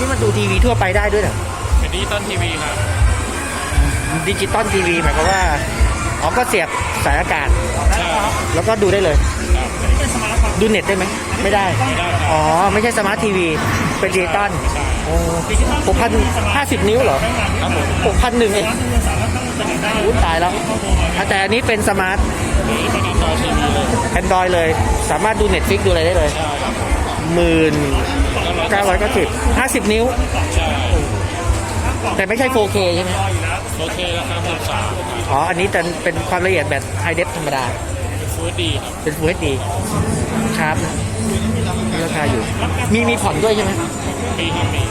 วีทั่วไปได้ด้วยเหรอเป็นดิจิตอลทีวีครับ ดิจิตอลทีวีหมายความว่าอ๋อก็เสียบสายอากาศ ใช่ ครับแล้วก็ดูได้เลยครับดูเน็ตได้ไหมไม่ได้ ไม่ได้ครับอ๋อ ไม่ใช่สมาร์ททีวี เป็นดิจิตอลใช่โอ้หกพันห้าสิบนิ้วเหรอครับผมหกพันหนึ่งเองอู้ตายแล้วอะแต่อันนี้เป็นสมาร์ทนี่เป็นอันดรอยทีวีเลยแอนดรอยเลย สามารถดูเน็ตฟิกดูอะไรได้เลยใช่ครับหมื่น เก้าร้อยเก้าสิบห้าสิบนิ้วใช่แต่ไม่ใช่ 4K ใช่ไหมโอเคราคาหมื่นสามอ๋อ อันนี้จะเป็นความละเอียดแบบ High Def ธรรมดา เป็นฟูดดีครับ เป็น Full HD ชาร์ปนะมีราคาอยู่ มีมีผ่อนด้วยใช่ไหมปีครับปี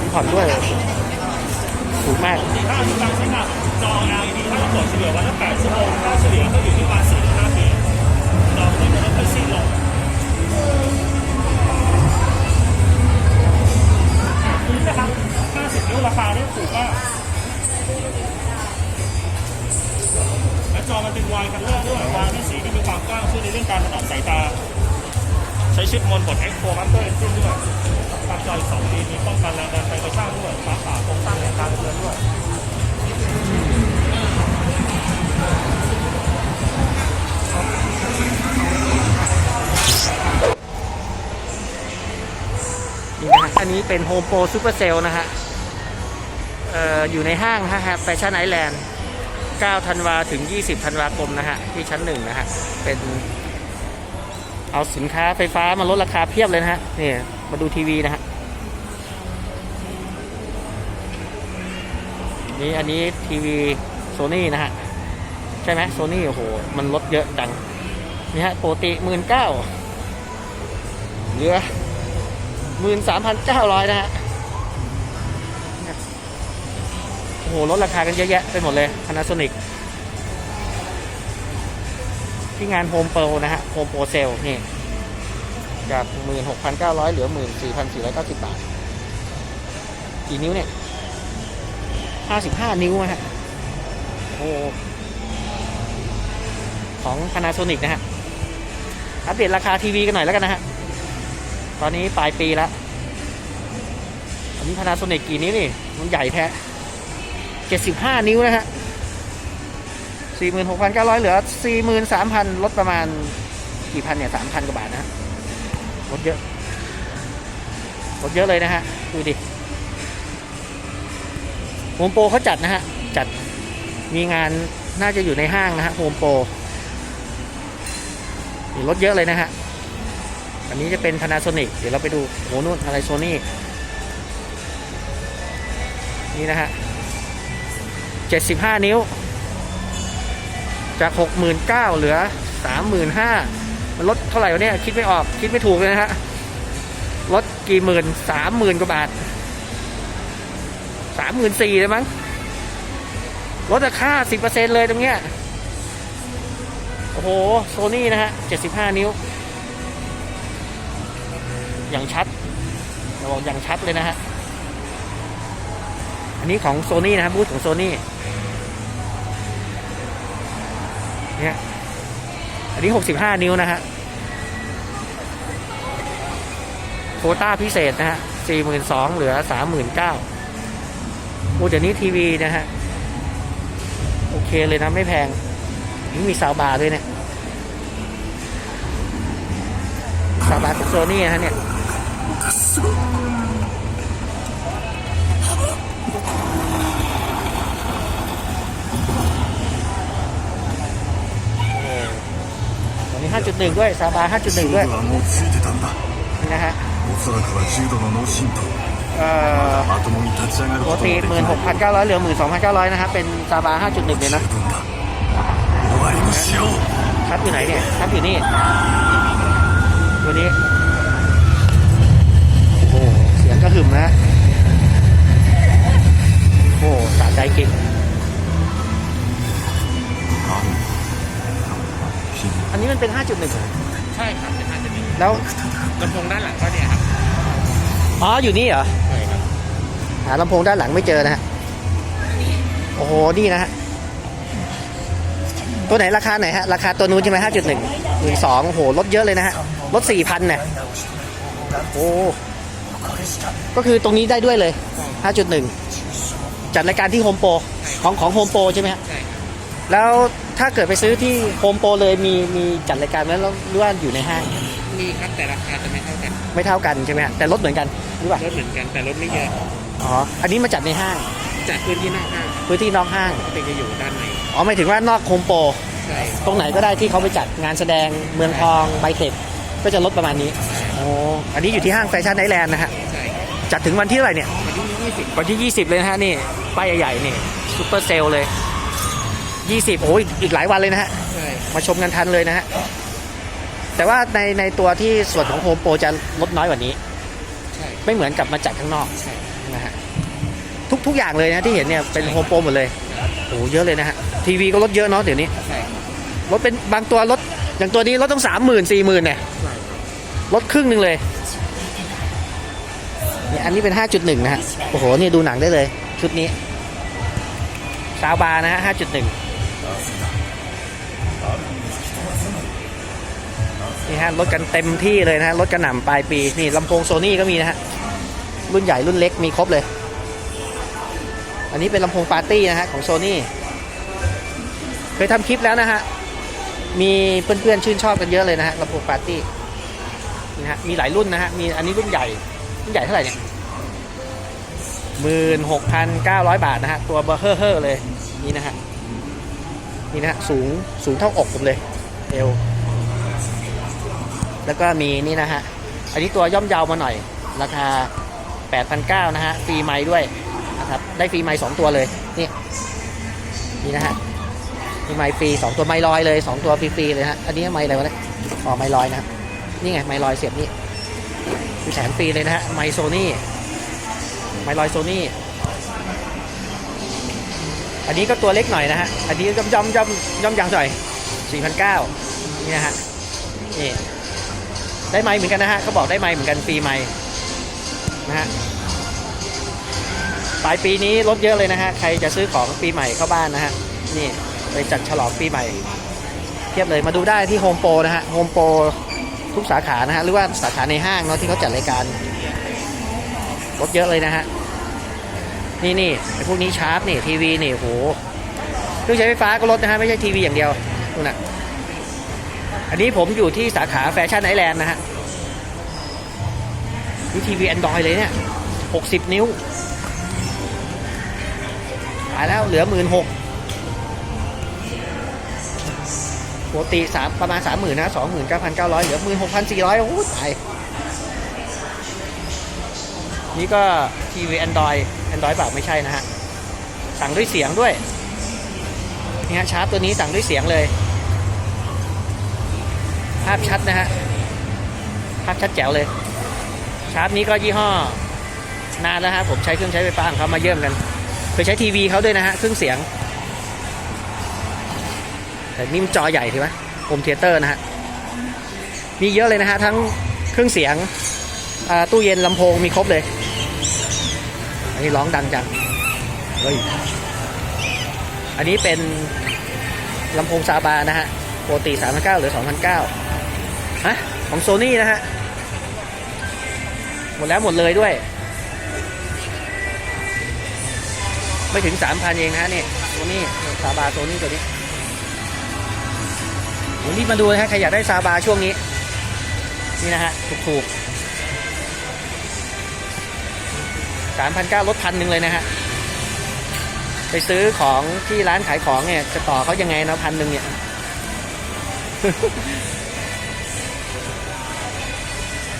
มีผ่อนด้วยถูกมากถ้าอนุกรรมใช้งานจอ LED ถ้าเรากดเฉลี่ยวันละ8ชั่วโมงค่าเฉลี่ยก็อยู่ที่ประมาณ4-5ปีจอตัวนี้มันก็สิ้นลง นะครับ50นิ้วราคาเนี่ยถูกมากและจอมันเป็นวายคัลเลอร์ด้วยวายด้วยสีที่มีความกว้างช่วยในเรื่องการถนอมสายตา ใช้ชิปมนบด Expo Master Engine ด้วยตามจออีก2ปีมีป้องกันแรงดันไฟกระช่างด้วยฟ้าผ่าโครงสร้างแรงการเตือนด้วย นี้เป็น Home Pro Super Sale นะฮะอออยู่ในห้างนะฮะแฟชั่นไอแลนด์ 9 ธันวาถึง 20 ธันวาคมนะฮะ ที่ชั้นหนึ่งนะฮะ เป็น เอาสินค้าไฟฟ้ามาลดราคาเพียบเลยนะฮะ นี่ มาดูทีวีนะฮะ นี่อันนี้ทีวีโซนี่นะฮะ ใช่ไหมโซนี่โอ้โห มันลดเยอะจัง นี่ฮะปกติหมื่นเก้าเหลือ หมื่นสามพันเก้าร้อยนะฮะโอ้โหลดราคากันเยอะแยะไปหมดเลย Panasonic ที่งาน Home Pro นะฮะ Home Pro Sale นี่ จาก 16,900 เหลือ 14,490 บาท กี่นิ้วเนี่ย 55 นิ้วนะฮะ โอ้โหของ Panasonic นะฮะ อัปเดตราคาทีวีกันหน่อยแล้วกันนะฮะ ตอนนี้ปลายปีแล้วอันนี้พานาโซนิกกี่นิ้วนี่ มันใหญ่แท้75นิ้วนะฮะ46,900เหลือ43,000ลดประมาณกี่พันเนี่ย3,000กว่าบาทนะฮะลดเยอะลดเยอะเลยนะฮะ ดูดิโฮมโปรเขาจัดนะฮะ จัดมีงานน่าจะอยู่ในห้างนะฮะโฮมโปรลดเยอะเลยนะฮะ อันนี้จะเป็น Panasonic เดี๋ยวเราไปดูโอ้นู่นอะไรโซนี่นี่นะฮะ 75 นิ้ว จาก 69,000เหลือ 35,000มันลดเท่าไหร่วะเนี่ย คิดไม่ออก คิดไม่ถูกเลยนะฮะ ลดกี่หมื่น30,000กว่าบาท34,000เลยมั้ง ลดราคา10%เลยตรงเนี้ย โอ้โห โซนี่นะฮะ75นิ้ว อย่างชัดเราบอกอย่างชัดเลยนะฮะ อันนี้ของโซนี่นะครับบูธของโซนี่เนี่ยอันนี้ 65 นิ้วนะฮะโคต้าพิเศษนะฮะ42,000เหลือ 39,000โอ้เดี๋ยวนี้ทีวีนะฮะ โอเคเลยนะไม่แพง นี่มีซาวบาร์ด้วยเนี่ยซาวบาร์ของโซนี่นะฮะเนี่ย ตรงนี้ 5.1 ด้วย ซาบา 5.1 ด้วยนะฮะโอตีหมื่นหกพันเก้าร้อยเหลือ12,900นะครับ เป็นซาบา 5.1 เลยนะคับอยู่ไหนเนี่ยคับอยู่นี่ตัวนี้ กระหึ่มนะ โอ้โหสะใจจริงอันนี้มันเป็น 5.1เหรอใช่ครับเป็นห้าจะมีแล้ว ลำโพงด้านหลังก็เนี่ยครับอ๋อ อยู่นี่เหรอ ใช่ครับหาลำโพงด้านหลังไม่เจอนะฮะ โอ้โห นี่นะฮะ ตัวไหนราคาไหนฮะ ราคาตัวนู้นใช่ไหมห้าจุดหนึ่งหมื่นสองโอ้โห ลดเยอะเลยนะฮะ ลดสี่พันเนี่ย โอ้ ก็คือตรงนี้ได้ด้วยเลย 5.1 จัดรายการที่โฮมโปรของของโฮมโปรใช่ไหมฮะใช่ครับแล้วถ้าเกิดไปซื้อที่โฮมโปรเลยมีมีจัดรายการไว้แล้วหรือว่าอยู่ในห้างมีครับแต่ราคาจะไม่เท่ากัน ไม่เท่ากันใช่ไหมฮะแต่ลดเหมือนกันหรือเปล่ารถเหมือนกันแต่รถไม่เยอะอ๋ออันนี้มาจัดในห้างจากพื้นที่นอกห้างพื้นที่นอกห้างก็เป็นจะอยู่ด้านในอ๋อหมายถึงว่านอกโฮมโปรใช่ตรงไหนก็ได้ที่เขาไปจัดงานแสดงเมืองทองไบเทคก็จะลดประมาณนี้โอ้อันนี้อยู่ที่ห้างแฟชั่นไอแลนด์นะฮะใช่ จัดถึงวันที่เท่าไหร่เนี่ยวันที่ยี่สิบวันที่ 20 เลยนะฮะนี่ป้ายใหญ่ๆนี่ซูเปอร์เซลเลย 20 โอ้ยอีกหลายวันเลยนะฮะ ใช่มาชมกันทันเลยนะฮะ แต่ว่าในในตัวที่ส่วนของโฮมโปรจะลดน้อยกว่านี้ ใช่ไม่เหมือนกับมาจัดข้างนอกใช่นะฮะทุกทุกอย่างเลยนะที่เห็นเนี่ยเป็นโฮมโปรหมดเลยโอ้โหเยอะเลยนะฮะทีวีก็ลดเยอะเนาะเดี๋ยวนี้ใช่ลดเป็นบางตัวลดอย่างตัวนี้ลดต้องสามหมื่นสี่หมื่นเนี่ยใช่ลดครึ่งหนึ่งเลย นี่อันนี้เป็น 5.1 นะฮะ โอ้โห นี่ดูหนังได้เลย ชุดนี้ซาวบาร์นะฮะ 5.1 นี่ฮะลดกันเต็มที่เลยนะฮะลดกระหน่ำปลายปี นี่ลำโพงโซนี่ก็มีนะฮะ รุ่นใหญ่รุ่นเล็กมีครบเลย อันนี้เป็นลำโพงปาร์ตี้นะฮะ ของโซนี่เคยทำคลิปแล้วนะฮะ มีเพื่อนๆชื่นชอบกันเยอะเลยนะฮะลำโพงปาร์ตี้นี่นะฮะมีหลายรุ่นนะฮะ มีอันนี้รุ่นใหญ่ ใหญ่เท่าไหร่เนี่ยหมื่นหกพันเก้าร้อยบาทนะฮะ ตัวเบอร์เฮ่อเฮ่อเลย นี่นะฮะ นี่นะฮะ สูง สูงเท่าอกผมเลย เอว แล้วก็มีนี่นะฮะ อันนี้ตัวย่อมเยาวมาหน่อย ราคา8,900นเก้านะฮะ ฟรีไม้ด้วยนะครับ ได้ฟรีไม้สองตัวเลย นี่ นี่นะฮะมีไมค์ฟรีสองตัวไมค์ลอยเลยสองตัวฟรีๆเลยฮะ อันนี้ไมค์อะไรวะเนี่ย อ๋อไมค์ลอยนะ นี่ไงไมค์ลอยเสียบนี่ คือแถมฟรีเลยนะฮะไมค์โซนี่ไมค์ลอยโซนี่อันนี้ก็ตัวเล็กหน่อยนะฮะอันนี้ย่อมย่อมย่อมย่อมยังหน่อยสี่พันเก้านี่นะฮะนี่ได้ไมค์เหมือนกันนะฮะเขาบอกได้ไมค์เหมือนกันฟรีไมค์นะฮะปลายปีนี้ลดเยอะเลยนะฮะใครจะซื้อของปีใหม่เข้าบ้านนะฮะนี่ไปจัดฉลองปีใหม่เทียบเลยมาดูได้ที่โฮมโปรนะฮะโฮมโปร ทุกสาขานะฮะหรือว่าสาขาในห้างเนาะที่เขาจัดรายการลดเยอะเลยนะฮะนี่นี่ไอพวกนี้ชาร์ปนี่ทีวีนี่โหเครื่องใช้ไฟฟ้าก็ลดนะฮะไม่ใช่ทีวีอย่างเดียวนู่นนะอันนี้ผมอยู่ที่สาขาแฟชั่นไอแลนด์นะฮะนี่ทีวีแอนดรอยเลยเนี่ย60นิ้วขายแล้วเหลือหมื่นหก ปกติสามประมาณสามหมื่นนะสองหมื่นเก้าพันเก้าร้อยเหลือหมื่นหกพันสี่ร้อยโอ้โหตาย นี่ก็ทีวี Android Android เปล่าไม่ใช่นะฮะ สั่งด้วยเสียงด้วยนี่ฮะชาร์จตัวนี้สั่งด้วยเสียงเลย ภาพชัดนะฮะ ภาพชัดแจ๋วเลย ชาร์จนี้ก็ยี่ห้อนานแล้วฮะผมใช้เครื่องใช้ไฟฟ้าของเขามาเยี่ยมกัน เคยใช้ทีวีเขาด้วยนะฮะเครื่องเสียง แต่นี่มันจอใหญ่ถูกไหมโฮมเทเตอร์นะฮะ มีเยอะเลยนะฮะ ทั้งเครื่องเสียงตู้เย็นลำโพงมีครบเลย อันนี้ร้องดังจังเฮ้ยอันนี้เป็นลำโพงซาบานะฮะปกติ3 9 0 0หรือ2,900ฮะ ของโซนี่นะฮะ หมดแล้วหมดเลยด้วย ไม่ถึง 3,000 เองนะฮะนี่โซนี่ซาบาโซนี่ตัวนี้ วันนี้มาดูนะฮะใครอยากได้ซาบาช่วงนี้ นี่นะฮะถูกๆสามพันเก้าลดพันหนึ่งเลยนะฮะ ไปซื้อของที่ร้านขายของเนี่ย จะต่อเขายังไงนะพันหนึ่งเนี่ย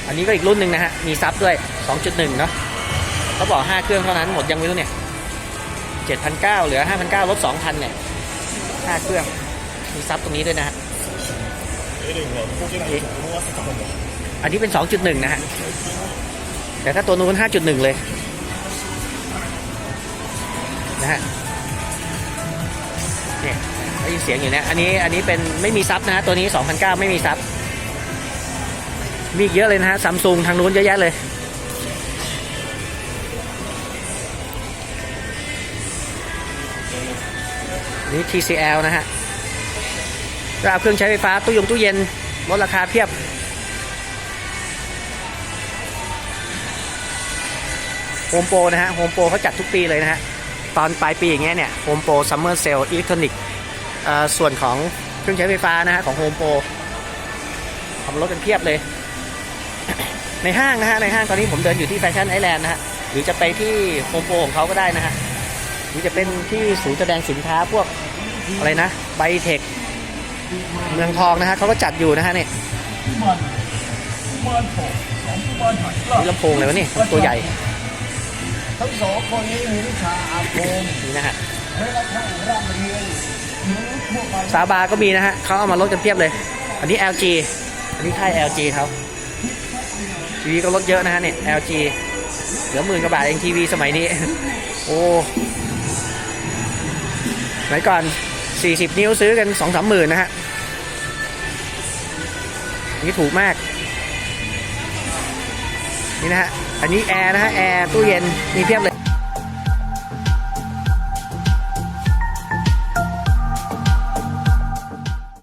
อันนี้ก็อีกรุ่นหนึ่งนะฮะ มีซับด้วย 2.1 เนาะเขาบอก 5 เครื่องเท่านั้นหมดยังไม่รู้เนี่ย 7,900 เหลือ 5,900 ลด 2,000 เนี่ย 5 เครื่อง มีซับตรงนี้ด้วยนะฮะ อันนี้เป็น 2.1 นะฮะ แต่ถ้าตัวนู้น5.1 เลย นะฮะ เนี่ยได้ยินเสียงอยู่นี่ยอันนี้อันนี้เป็นไม่มีซับนะฮะ ตัวนี้2,009ไม่มีซับ มีเยอะเลยนะฮะซัมซุงทางนู้นเยอะแยะเลยนี่ TCL นะฮะ ก็เอาเครื่องใช้ไฟฟ้าตู้ยงตู้เย็นลดราคาเพียบ โฮมโปรนะฮะ โฮมโปรเขาจัดทุกปีเลยนะฮะ ตอนปลายปีอย่างเงี้ยเนี่ย โฮมโปรซัมเมอร์เซลอิเล็กทรอนิกส์ส่วนของเครื่องใช้ไฟฟ้านะฮะ ของโฮมโปรทำรถกันเพียบเลย ในห้างนะฮะ ในห้างตอนนี้ผมเดินอยู่ที่แฟชั่นไอแลนด์นะฮะ หรือจะไปที่โฮมโปรของเขาก็ได้นะฮะ หรือจะเป็นที่ศูนย์แสดงสินค้าพวกอะไรนะไบเทค เมืองทองนะฮะเขาก็จัดอยู่นะฮะเนี่ยนี่ลำโพงเลยวะนี่ตัวใหญ่ ทั้งสองคนนี้มีวิชาอาคมนี่นะฮะไม่รับข้างร่ำเรียนหรือทั่วไปซาบาก็มีนะฮะเขาเอามาลดกันเพียบเลย อันนี้ LG อันนี้ค่าย LG เขาทีวีก็ลดเยอะนะฮะเนี่ย LG เหลือหมื่นกว่าบาทเองทีวีสมัยนี้ โอ้สมัยก่อน 40 นิ้วซื้อกัน 2 3 หมื่นนะฮะ นี่ถูกมาก นี่นะฮะ อันนี้แอร์นะฮะ แอร์ตู้เย็น มีเพียบเลย